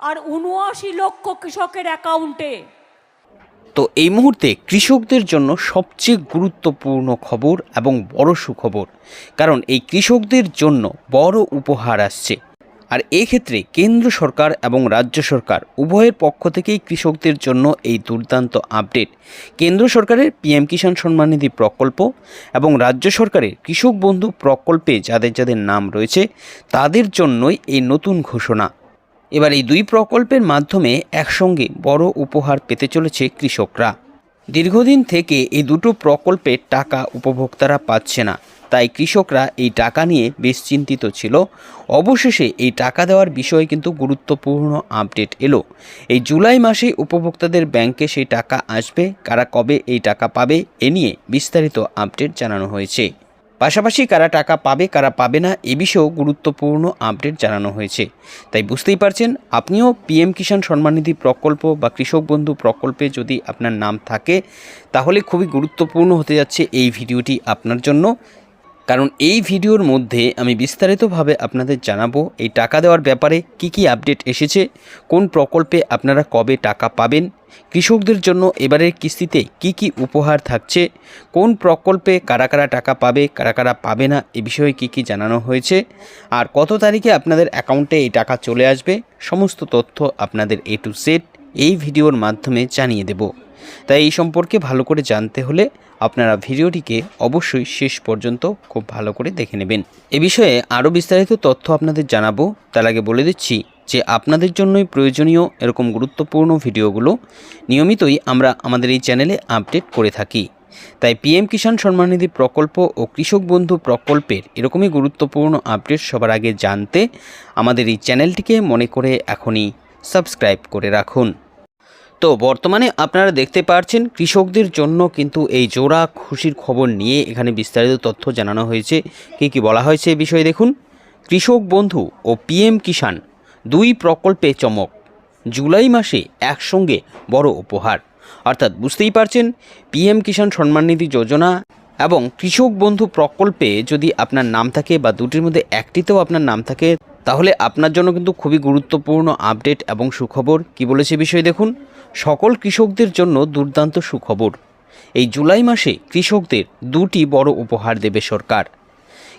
আর উনআশি লক্ষ কৃষকের অ্যাকাউন্টে। তো এই মুহূর্তে কৃষকদের জন্য সবচেয়ে গুরুত্বপূর্ণ খবর এবং বড় সুখবর, কারণ এই কৃষকদের জন্য বড় উপহার আসছে। আর এক্ষেত্রে কেন্দ্র সরকার এবং রাজ্য সরকার উভয়ের পক্ষ থেকেই কৃষকদের জন্য এই দুর্দান্ত আপডেট। কেন্দ্র সরকারের পিএম কিষাণ সম্মান নিধি প্রকল্প এবং রাজ্য সরকারের কৃষক বন্ধু প্রকল্পে যাদের যাদের নাম রয়েছে, তাদের জন্যই এই নতুন ঘোষণা। এবার এই দুই প্রকল্পের মাধ্যমে একসঙ্গে বড় উপহার পেতে চলেছে কৃষকরা। দীর্ঘদিন থেকে এই দুটো প্রকল্পের টাকা উপভোক্তারা পাচ্ছে না। তাই কৃষকরা এই টাকা নিয়ে বেশ চিন্তিত ছিল। অবশেষে এই টাকা দেওয়ার বিষয়ে কিন্তু গুরুত্বপূর্ণ আপডেট এলো। এই জুলাই মাসে উপভোক্তাদের ব্যাংকে সেই টাকা আসবে। কারা কবে এই টাকা পাবে, এ নিয়ে বিস্তারিত আপডেট জানানো হয়েছে। পাশাপাশি কারা টাকা পাবে, কারা পাবে না, এ বিষয়েও গুরুত্বপূর্ণ আপডেট জানানো হয়েছে। তাই বুঝতেই পারছেন, আপনিও পিএম কিষাণ সম্মাননিধি প্রকল্প বা কৃষক বন্ধু প্রকল্পে যদি আপনার নাম থাকে, তাহলে খুবই গুরুত্বপূর্ণ হতে যাচ্ছে এই ভিডিওটি আপনার জন্য। কারণ এই ভিডিওর মধ্যে আমি বিস্তারিতভাবে আপনাদের জানাব এই টাকা দেওয়ার ব্যাপারে কি কি আপডেট এসেছে, কোন প্রকল্পে আপনারা কবে টাকা পাবেন, কৃষকদের জন্য এবারের কিস্তিতে কি কি উপহার থাকছে, কোন প্রকল্পে কারা কারা টাকা পাবে, কারা কারা পাবে না, এ বিষয়ে কি কি জানানো হয়েছে, আর কত তারিখে আপনাদের অ্যাকাউন্টে এই টাকা চলে আসবে, সমস্ত তথ্য আপনাদের এ টু সেট এই ভিডিওর মাধ্যমে জানিয়ে দেব। তাই এই সম্পর্কে ভালো করে জানতে হলে আপনারা ভিডিওটিকে অবশ্যই শেষ পর্যন্ত খুব ভালো করে দেখে নেবেন। এ বিষয়ে আরও বিস্তারিত তথ্য আপনাদের জানাব। তার আগে বলে দিচ্ছি যে আপনাদের জন্যই প্রয়োজনীয় এরকম গুরুত্বপূর্ণ ভিডিওগুলো নিয়মিতই আমরা আমাদের এই চ্যানেলে আপডেট করে থাকি। তাই পিএম কিষাণ সম্মাননিধি প্রকল্প ও কৃষক বন্ধু প্রকল্পের এরকমই গুরুত্বপূর্ণ আপডেট সবার আগে জানতে আমাদের এই চ্যানেলটিকে মনে করে এখনই সাবস্ক্রাইব করে রাখুন। তো বর্তমানে আপনারা দেখতে পাচ্ছেন কৃষকদের জন্য কিন্তু এই জোড়া খুশির খবর নিয়ে এখানে বিস্তারিত তথ্য জানানো হয়েছে। কী কী বলা হয়েছে এই বিষয়ে দেখুন। কৃষক বন্ধু ও পিএম কিষাণ দুই প্রকল্পে চমক। জুলাই মাসে একসঙ্গে বড় উপহার। অর্থাৎ বুঝতেই পারছেন, পিএম কিষাণ সম্মাননিধি যোজনা এবং কৃষক বন্ধু প্রকল্পে যদি আপনার নাম থাকে বা দুটির মধ্যে একটিতেও আপনার নাম থাকে, তাহলে আপনার জন্য কিন্তু খুবই গুরুত্বপূর্ণ আপডেট এবং সুখবর। কি বলেছে বিষয় দেখুন। সকল কৃষকদের জন্য দুর্দান্ত সুখবর। এই জুলাই মাসে কৃষকদের দুটি বড় উপহার দেবে সরকার।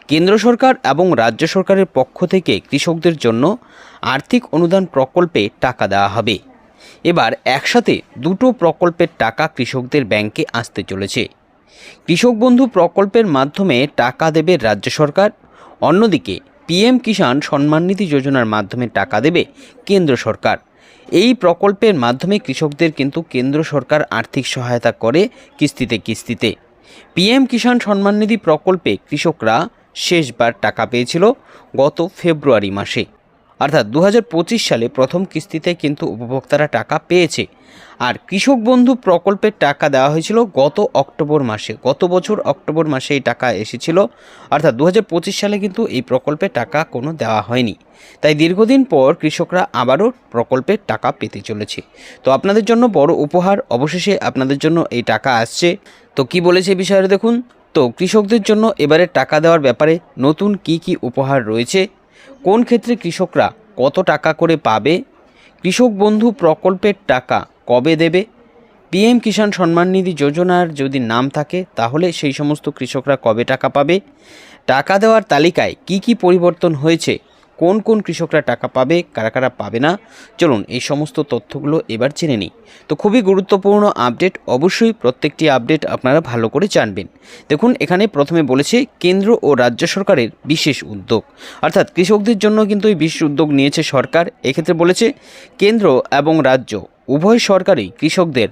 কেন্দ্র সরকার এবং রাজ্য সরকারের পক্ষ থেকে কৃষকদের জন্য আর্থিক অনুদান প্রকল্পে টাকা দেওয়া হবে। এবার একসাথে দুটো প্রকল্পের টাকা কৃষকদের ব্যাংকে আসতে চলেছে। কৃষক বন্ধু প্রকল্পের মাধ্যমে টাকা দেবে রাজ্য সরকার, অন্যদিকে পিএম কিষাণ সম্মাননিধি যোজনার মাধ্যমে টাকা দেবে কেন্দ্র সরকার। এই প্রকল্পের মাধ্যমে কৃষকদের কিন্তু কেন্দ্র সরকার আর্থিক সহায়তা করে কিস্তিতে কিস্তিতে। পিএম কিষাণ সম্মাননিধি প্রকল্পে কৃষকরা শেষবার টাকা পেয়েছিল গত ফেব্রুয়ারি মাসে। অর্থাৎ দু হাজার পঁচিশ সালে প্রথম কিস্তিতে কিন্তু উপভোক্তারা টাকা পেয়েছে। আর কৃষক বন্ধু প্রকল্পের টাকা দেওয়া হয়েছিল গত অক্টোবর মাসে। গত বছর অক্টোবর মাসে এই টাকা এসেছিল। অর্থাৎ দু হাজার পঁচিশ সালে কিন্তু এই প্রকল্পে টাকা কোনো দেওয়া হয়নি। তাই দীর্ঘদিন পর কৃষকরা আবারও প্রকল্পের টাকা পেতে চলেছে। তো আপনাদের জন্য বড় উপহার, অবশেষে আপনাদের জন্য এই টাকা আসছে। তো কি বলেছে বিষয়ে দেখুন। তো কৃষকদের জন্য এবারে টাকা দেওয়ার ব্যাপারে নতুন কি কি উপহার রয়েছে কোন ক্ষেত্রে কৃষকরা কত টাকা করে পাবে? কৃষক বন্ধু প্রকল্পের টাকা কবে দেবে? পিএম কিষাণ সম্মান নিধি যোজনার যদি নাম থাকে, তাহলে সেই সমস্ত কৃষকরা কবে টাকা পাবে? টাকা দেওয়ার তালিকায় কি কি পরিবর্তন হয়েছে? কোন কোন কৃষকরা টাকা পাবে, কারা কারা পাবে না, চলুন এই সমস্ত তথ্যগুলো এবার জেনে নিই। তো খুবই গুরুত্বপূর্ণ আপডেট, অবশ্যই প্রত্যেকটি আপডেট আপনারা ভালো করে জানবেন। দেখুন, এখানে প্রথমে বলেছে কেন্দ্র ও রাজ্য সরকারের বিশেষ উদ্যোগ। অর্থাৎ কৃষকদের জন্য কিন্তু এই বিশেষ উদ্যোগ নিয়েছে সরকার। এক্ষেত্রে বলেছে, কেন্দ্র এবং রাজ্য উভয় সরকারই কৃষকদের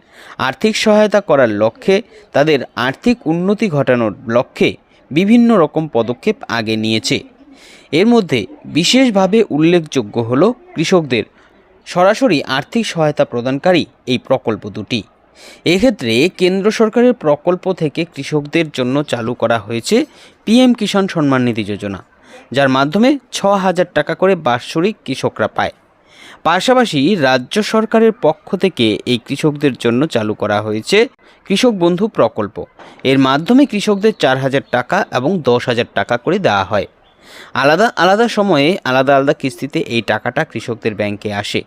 আর্থিক সহায়তা করার লক্ষ্যে তাদের আর্থিক উন্নতি ঘটানোর লক্ষ্যে বিভিন্ন রকম পদক্ষেপ আগে নিয়েছে। এর মধ্যে বিশেষভাবে উল্লেখযোগ্য হল কৃষকদের সরাসরি আর্থিক সহায়তা প্রদানকারী এই প্রকল্প দুটি। এক্ষেত্রে কেন্দ্র সরকারের প্রকল্প থেকে কৃষকদের জন্য চালু করা হয়েছে পিএম কিষাণ সম্মান নিধি যোজনা, যার মাধ্যমে ছ হাজার টাকা করে বাৎসরিক কৃষকরা পায়। পাশাপাশি রাজ্য সরকারের পক্ষ থেকে এই কৃষকদের জন্য চালু করা হয়েছে কৃষক বন্ধু প্রকল্প। এর মাধ্যমে কৃষকদের চার হাজার টাকা এবং দশ হাজার টাকা করে দেওয়া হয়। আলাদা আলাদা সময়ে আলাদা আলাদা কিস্তিতে এই টাকাটা কৃষকদের ব্যাংকে আসে।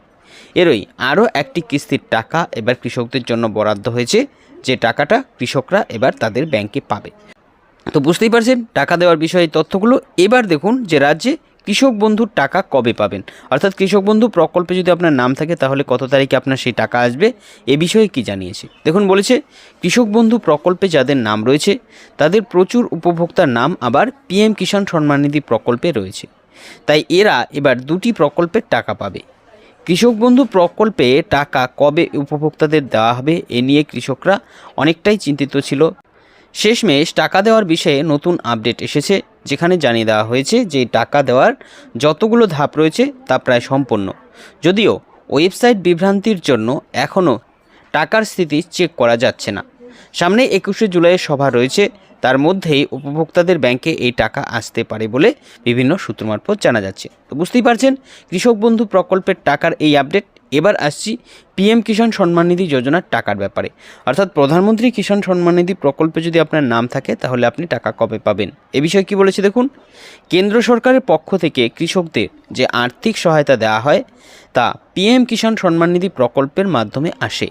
এরই আরও একটি কিস্তির টাকা এবার কৃষকদের জন্য বরাদ্দ হয়েছে, যে টাকাটা কৃষকরা এবার তাদের ব্যাংকে পাবে। তো বুঝতেই পারছেন, টাকা দেওয়ার বিষয়ে তথ্যগুলো। এবার দেখুন যে রাজ্যে কৃষক বন্ধুর টাকা কবে পাবেন? অর্থাৎ কৃষক বন্ধু প্রকল্পে যদি আপনার নাম থাকে, তাহলে কত তারিখে আপনার সেই টাকা আসবে? এ বিষয়ে কি জানিয়েছে? দেখুন, বলেছে, কৃষক বন্ধু প্রকল্পে যাদের নাম রয়েছে, তাদের প্রচুর উপভোক্তার নাম আবার পিএম কিষাণ সম্মাননিধি প্রকল্পে রয়েছে। তাই এরা এবার দুটি প্রকল্পের টাকা পাবে। কৃষক বন্ধু প্রকল্পে টাকা কবে উপভোক্তাদের দেওয়া হবে, এ নিয়ে কৃষকরা অনেকটাই চিন্তিত ছিল। শেষমেশ টাকা দেওয়ার বিষয়ে নতুন আপডেট এসেছে, যেখানে জানিয়ে দেওয়া হয়েছে যে টাকা দেওয়ার যতগুলো ধাপ রয়েছে তা প্রায় সম্পন্ন যদিও ওয়েবসাইট বিভ্রান্তির জন্য এখনও টাকার স্থিতি চেক করা যাচ্ছে না। সামনে একুশে জুলাইয়ের সভা রয়েছে, তার মধ্যেই উপভোক্তাদের ব্যাংকে এই টাকা আসতে পারে বলে বিভিন্ন সূত্র মারফত জানা যাচ্ছে। তো বুঝতেই পারছেন, কৃষক বন্ধু প্রকল্পের টাকার এই আপডেট এবার আসছি পিএম কিষাণ সম্মাননিধি যোজনার টাকার ব্যাপারে। অর্থাৎ প্রধানমন্ত্রী কিষাণ সম্মাননিধি প্রকল্পে যদি আপনার নাম থাকে, তাহলে আপনি টাকা কবে পাবেন? এ বিষয়ে কি বলেছে দেখুন? কেন্দ্র সরকারের পক্ষ থেকে কৃষকদের যে আর্থিক সহায়তা দেওয়া হয়, তা পিএম কিষাণ সম্মাননিধি প্রকল্পের মাধ্যমে আসে।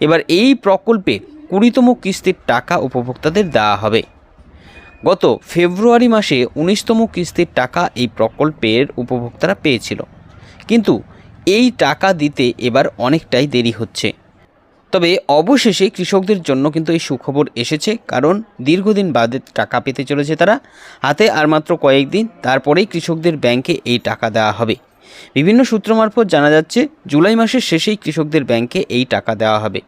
এবার এই প্রকল্পে কুড়িতম কিস্তির টাকা উপভোক্তাদের দেওয়া হবে। গত ফেব্রুয়ারি মাসে উনিশতম কিস্তির টাকা এই প্রকল্পের উপভোক্তারা পেয়েছিল। কিন্তু এই টাকা দিতে এবার অনেকটাই দেরি হচ্ছে। তবে অবশেষে কৃষকদের জন্য কিন্তু এই সুখবর এসেছে, কারণ দীর্ঘদিন বাদে টাকা পেতে চলেছে তারা। হাতে আর মাত্র কয়েকদিন তারপরেই কৃষকদের ব্যাংকে এই টাকা দেওয়া হবে। বিভিন্ন সূত্র মারফত জানা যাচ্ছে, জুলাই মাসের শেষেই কৃষকদের ব্যাংকে এই টাকা দেওয়া হবে।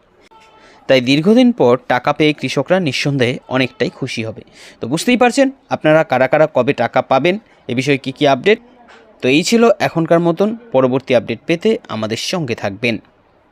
তাই দীর্ঘদিন পর টাকা পেয়ে কৃষকরা নিঃসন্দেহে অনেকটাই খুশি হবে। তো বুঝতেই পারছেন, আপনারা কারা কারা কবে টাকা পাবেন, এ বিষয়ে কী কী আপডেট? তো এই ছিল এখনকার মতন পরবর্তী আপডেট পেতে আমাদের সঙ্গে থাকবেন।